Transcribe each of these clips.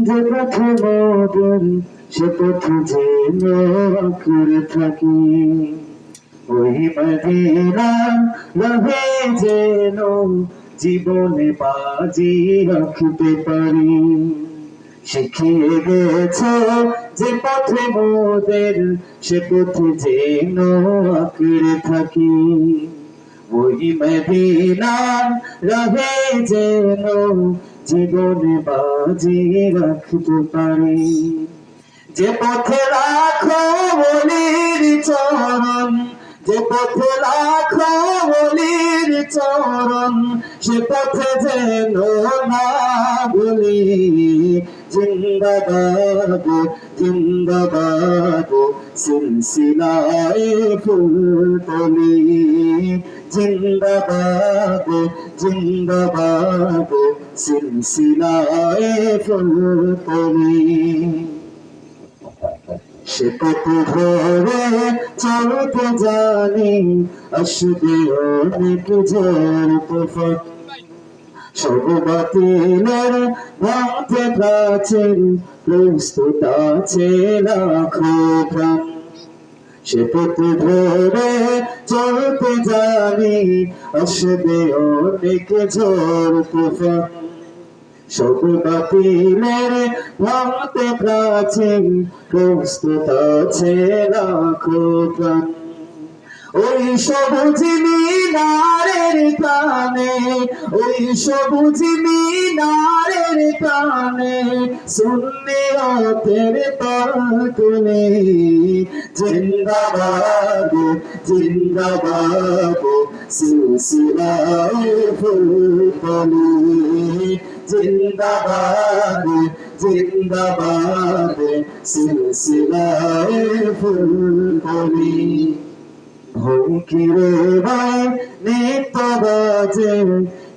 যে মদন সে যে থাকি। মদিনা জীবনে বাজি রাখতে পারি। শিখিয়ে গেছ যে পথে মোদের, সে পথে যেন আঁকড়ে থাকি। ওই মদিনার রহে যেন জীবনে বাজি রাখতে পারি। যে পথে রাখো বলির চরণ, যে পথে রাখো বলির চরণ, সে পথে যেন না বলি, জিন্দাবাদ জিন্দাবাদ। সিলসিলায় ফুলতলি। জিন্দাবাদ জিন্দাবাদ সিলসিলায় ফুলতলি। সে কত ধরে চলতে জানি, আসবে অনেক ঝড় তুফান সব বাতিলের ভাঙতে প্রাচীন, প্রস্তুত আছে লাখো প্রাণ। সে পথ ধরে চলতে জানি, আসবে অনেক ঝড় তুফান। সব বাতিলের প্রাচীন, প্রস্তুত আছে লাখো প্রাণ। ওই মিনারের প্রাণে ওই সবুজ মিনারের প্রাণে শুনলে অতের তুলে জিন্দাবাদ জিন্দাবাদ সিলসিলায় ফুলতলি জিন্দাবাদ জিন্দাবাদ সিলসিলায় ফুলতলি ভঙ্কিরে ভাই নিত্য বাজে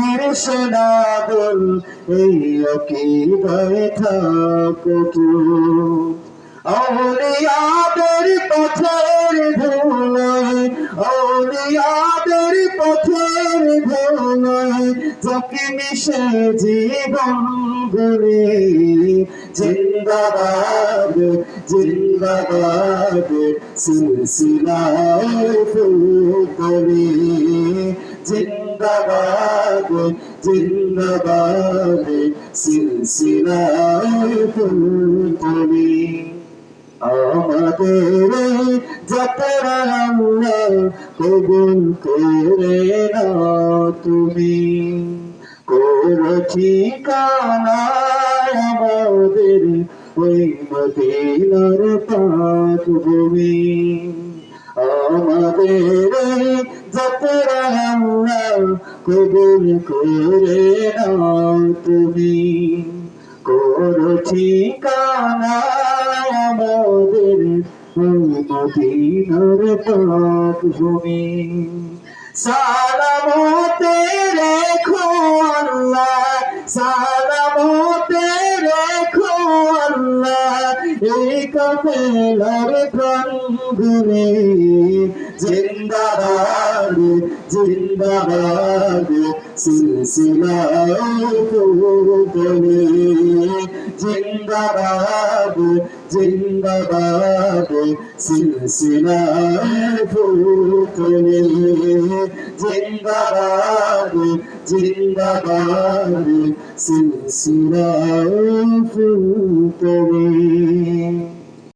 বীর সেনাদল এই কি গায়ে থাকতো আউলিয়াদের পথের ধুলায় আউলিয়াদের পথের ধুলায় চকি মিশে জীবন জিন্দাবাদ জিন্দাবাদ, সিলসিলায় ফুলতলি জিন্দাবাদ জিন্দাবাদ সিলসিলায় ফুলতলি আমাদের যাত্রা আল্লাহ কবুল করে না তুমি। কোন ঠিকানা আমাদের ওই মদিনার পাক ভূমি আমাদের যাত্রা কবুল করে না তুমি কোন ঠিকানা আমাদের মদিনার পাক ভূমি সালামতে রেখো আল্লাহ সালামতে রেখো আল্লাহ এই কাফেলার জিন্দাবাদ জিন্দাবাদ সিলসিলায় ফুলতলি জিন্দাবাদ জিন্দাবাদ সিলসিলায় ফুলতলি জিন্দাবাদ জিন্দাবাদ সিলসিলায় ফুলতলি